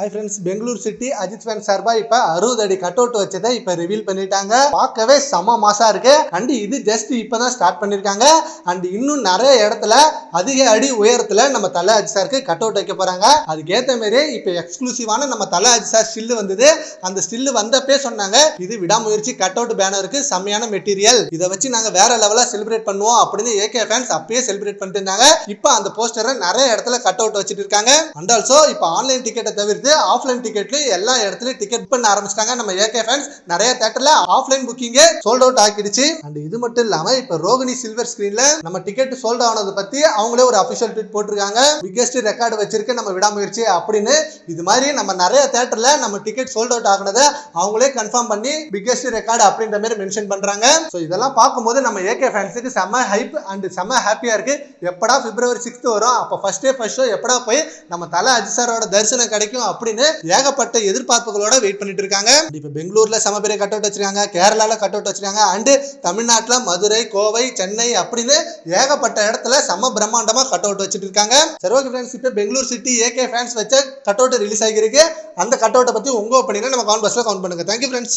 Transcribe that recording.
Hi friends Bangalore city Ajith fan சார்பா இப்ப அறுபது அடி கட் அவுட் வச்சதை இப்ப ரிவீல் பண்ணிட்டாங்க. பார்க்கவே செம மாசா இருக்கு. அண்ட் இது ஜஸ்ட் இப்பதான் ஸ்டார்ட் பண்ணிருக்காங்க. அண்ட் இன்னும் நிறைய இடத்துல அதிக அடி உயரத்துல நம்ம தலை அஜித் சாருக்கு கட் அவுட் வைக்க போறாங்க. அதுக்கேத்த மாதிரி இப்ப எக்ஸ்க்ளூசிவான நம்ம தலை அஜித் சார் ஸ்டில் வந்தது. அந்த ஸ்டில்லு வந்தப்பே சொன்னாங்க இது விடாமுயற்சி கட் அவுட் பேனருக்கு செம்மையான மெட்டீரியல் இதை வச்சு நாங்க வேற லெவலா செலிப்ரேட் பண்ணுவோம் அப்படின்னு ஏகே ஃபேன்ஸ் அப்பயே செலிப்ரேட் பண்ணிட்டு இருந்தாங்க. இப்போ அந்த போஸ்டரை நிறைய இடத்துல கட் அவுட் வச்சுட்டு இருக்காங்க. அண்ட் ஆல்சோ இப்போ ஆன்லைன் டிக்கெட்டை தவிர்த்து ஆஃப்லைன் டிக்கெட்ல எல்லா இடத்துலயும் டிக்கெட் பண்ண ஆரம்பிச்சிட்டாங்க. நம்ம ஏகே ஃபேன்ஸ் நிறைய தேட்டர்ல ஆஃப்லைன் புக்கிங்கே சோல்ட் அவுட் ஆக்கிடுச்சு. அண்ட் இது மட்டும் இல்லாம இப்போ ரோகிணி சில்வர் ஸ்கிரீன்ல நம்ம டிக்கெட் சோல்ட் ஆனதை பத்தி அவங்களே ஒரு அபிஷியல் ட்வீட் போட்டிருக்காங்க. பிக்கெஸ்ட் ரெக்கார்டு வச்சிருக்கு நம்ம விடாமுயற்சி அப்படின்னு. இது மாதிரி நம்ம நிறைய தேட்டர்ல நம்ம டிக்கெட் சோல்ட் அவுட் ஆகினதை அவங்களே கன்ஃபார்ம் பண்ணி பிக்கெஸ்ட் ரெக்கார்டு அப்படின்ற மாதிரி மென்ஷன் பண்றாங்க. ஸோ இதெல்லாம் பார்க்கும்போது நம்ம ஏகே ஃபேன்ஸுக்கு செம்ம ஹைப் அண்ட் செம ஹாப்பியா இருக்கு. எப்படா பிப்ரவரி சிக்ஸ்த் வரும்? அப்போ ஃபர்ஸ்ட் டே ஃபர்ஸ்ட் ஷோ எப்படா போய் நம்ம தலை அஜிசாரோட தரிசனம் கிடைக்கும் அப்படின்னு ஏகப்பட்ட எதிர்பார்ப்புகளோட வெயிட் பண்ணிட்டு இருக்காங்க. இப்போ பெங்களூர்ல செம பெரிய கட் அவுட் வச்சிருக்காங்க. கேரளால கட் அவுட் வச்சிருக்காங்க. அண்டு தமிழ்நாட்டில் மதுரை கோவை சென்னை அப்படின்னு ஏகப்பட்ட இடத்துல செம பிரம்மாண்டமா கட் அவுட் வச்சுட்டு இருக்காங்க சரி ஓகே ஃப்ரெண்ட்ஸ் இப்போ பெங்களூர் சிட்டி ஏகே ஃபேன்ஸ் வச்ச கட் அவுட் ரிலீஸ் ஆகிருக்கு அந்த கட் அவுட்டை பத்தி உங்க ஒப்பீனியனை நம்ம கவுண்ட் பஸ்ல கவுண்ட் பண்ணுங்க. Thank you friends